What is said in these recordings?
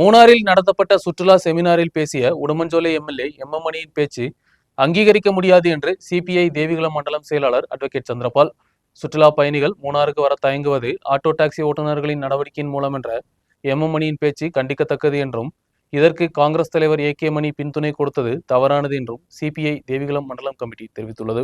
மூணாரில் நடத்தப்பட்ட சுற்றுலா செமினாரில் பேசிய உடுமஞ்சோலை எம்எல்ஏ எம் எம் மணியின் பேச்சு அங்கீகரிக்க முடியாது என்று சிபிஐ தேவிகுளம் மண்டலம் செயலாளர் அட்வொகேட் சந்திரபால் சுற்றுலா பயணிகள் மூணாருக்கு வர தயங்குவது ஆட்டோ டாக்ஸி ஓட்டுநர்களின் நடவடிக்கையின் மூலம் என்ற எம் எம் மணியின் பேச்சு கண்டிக்கத்தக்கது என்றும் இதற்கு காங்கிரஸ் தலைவர் ஏ கே மணி பின்துணை கொடுத்தது தவறானது என்றும் சிபிஐ தேவிகுளம் மண்டலம் கமிட்டி தெரிவித்துள்ளது.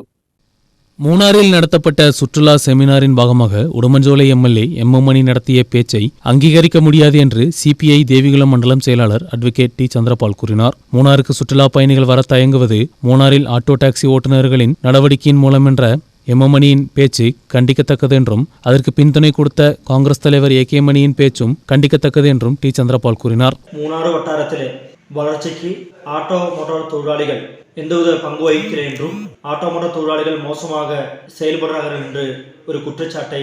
மூணாறில் நடத்தப்பட்ட சுற்றுலா செமினாரின் பாகமாக Udumanchola MLA M M Mani நடத்திய பேச்சை அங்கீகரிக்க முடியாது என்று சிபிஐ தேவிகுளம் மண்டலம் செயலாளர் அட்வொகேட் டி. சந்திரபால் கூறினார். மூணாருக்கு சுற்றுலா பயணிகள் வர தயங்குவது மூணாறில் ஆட்டோ டாக்ஸி ஓட்டுநர்களின் நடவடிக்கையின் மூலம் என்ற எம்எம்மணியின் பேச்சு கண்டிக்கத்தக்கது என்றும் அதற்கு பின்துணை கொடுத்த காங்கிரஸ் தலைவர் ஏ. கே. மணியின் பேச்சும் கண்டிக்கத்தக்கது என்றும் டி. சந்திரபால் கூறினார். மூணாறு வட்டாரத்திலே வளர்ச்சிக்கு ஆட்டோ மோட்டார் தொழிலாளிகள் எந்தவித பங்கு வகிக்கல என்றும் ஆட்டோ மோட்டார் தொழிலாளிகள் மோசமாக செயல்படுறார்கள் என்று ஒரு குற்றச்சாட்டை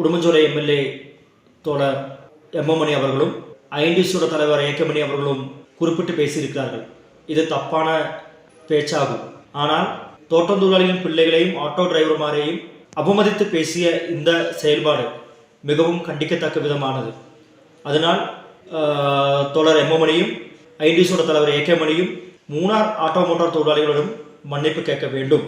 உடுமஞ்சோலை எம்எல்ஏ தோழர் எம்மமணி அவர்களும் ஐஎன்டிசியோட தலைவர் ஏகமணி அவர்களும் குறிப்பிட்டு பேசியிருக்கிறார்கள். இது தப்பான பேச்சாகும். ஆனால் தோட்டம் தொழிலாளிகளின் பிள்ளைகளையும் ஆட்டோ டிரைவர்மாரையும் அவமதித்து பேசிய இந்த செயல்பாடு மிகவும் கண்டிக்கத்தக்க விதமானது. அதனால் ஐடிசியோட தலைவர் ஏகேமணியும் மூணார் ஆட்டோ மோட்டார் தொழிலாளிகளிடம் மன்னிப்பு கேட்க வேண்டும்.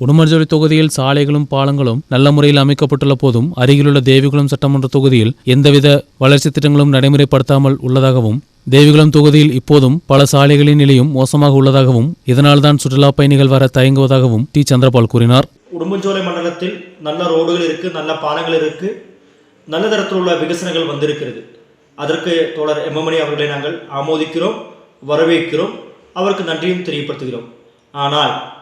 உடுமர்ஜோலி தொகுதியில் சாலைகளும் பாலங்களும் நல்ல முறையில் அமைக்கப்பட்டுள்ள போதும் அருகிலுள்ள தேவிகுளம் சட்டமன்ற தொகுதியில் எந்தவித வளர்ச்சி திட்டங்களும் நடைமுறைப்படுத்தாமல் உள்ளதாகவும் தேவிகுளம் தொகுதியில் இப்போதும் பல சாலைகளின் நிலையும் மோசமாக உள்ளதாகவும் இதனால்தான் சுற்றுலா பயணிகள் வர தயங்குவதாகவும் டி. சந்திரபால் கூறினார். உடும்பஞ்சோலை மண்டலத்தில் நல்ல ரோடுகள் இருக்கு நல்ல பாலங்கள் இருக்கு நல்ல தரத்தில் உள்ள விகசனங்கள் வந்திருக்கிறது. அதற்கு தோழர் எம்மமணி அவர்களை நாங்கள் ஆமோதிக்கிறோம் வரவேற்கிறோம் அவருக்கு நன்றியும் தெரியப்படுத்துகிறோம். ஆனால்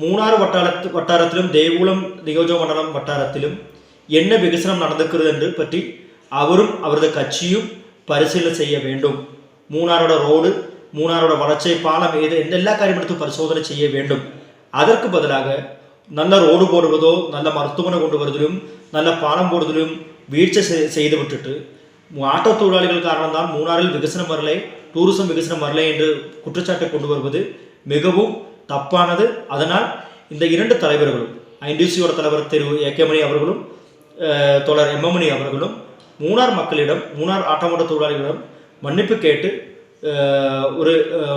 மூணாறு வட்டாரத்து வட்டாரத்திலும் தேவகுளம் நியோஜக மண்டலம் வட்டாரத்திலும் என்ன விகசனம் நடந்திருக்கிறது என்று பற்றி அவரும் அவரது கட்சியும் பரிசீலனை செய்ய வேண்டும். மூணாரோட ரோடு மூணாரோட வளர்ச்சி பாலம் ஏது எந்த எல்லா காரியம் எடுத்து பரிசோதனை செய்ய வேண்டும். அதற்கு பதிலாக நல்ல ரோடு போடுவதோ நல்ல மருத்துவமனை கொண்டு வருவதிலும் நல்ல பாலம் போடுவதிலும் வீழ்ச்சி செய்- செய்து விட்டுட்டு ஆட்டோ தொழிலாளிகள் காரணம்தான் மூணாறில் விகசனம் வரலை டூரிசம் விகசனம் வரலை என்று குற்றச்சாட்டை கொண்டு வருவது மிகவும் தப்பானது. அதனால் இந்த இரண்டு தலைவர்களும் ஐன்டிசியோட தலைவர் திரு ஏகேமணி அவர்களும் தொடர் தோழர் எம்எம்மணி அவர்களும் மூணார் மக்களிடம் மூணார் ஆட்டோமோட்ட தொழிலாளிகளிடம் மன்னிப்பு கேட்டு ஒரு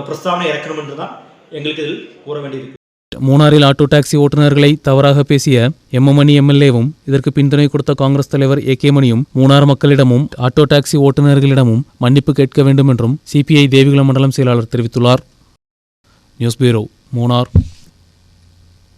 பிரஸ்தாவனை இறக்கணும் என்று தான் எங்களுக்கு இதில் கூற வேண்டியிருக்கு மூணாறில் ஆட்டோ டாக்ஸி ஓட்டுநர்களை தவறாக பேசிய எம்எம்மணி எம்எல்ஏவும் இதற்கு பின்துணை கொடுத்த காங்கிரஸ் தலைவர் ஏ கே மணியும் மூணார் மக்களிடமும் ஆட்டோ டாக்ஸி ஓட்டுநர்களிடமும் மன்னிப்பு கேட்க வேண்டும் என்றும் சிபிஐ தேவிகுல மண்டலம் செயலாளர் தெரிவித்துள்ளார். News bureau Munnar.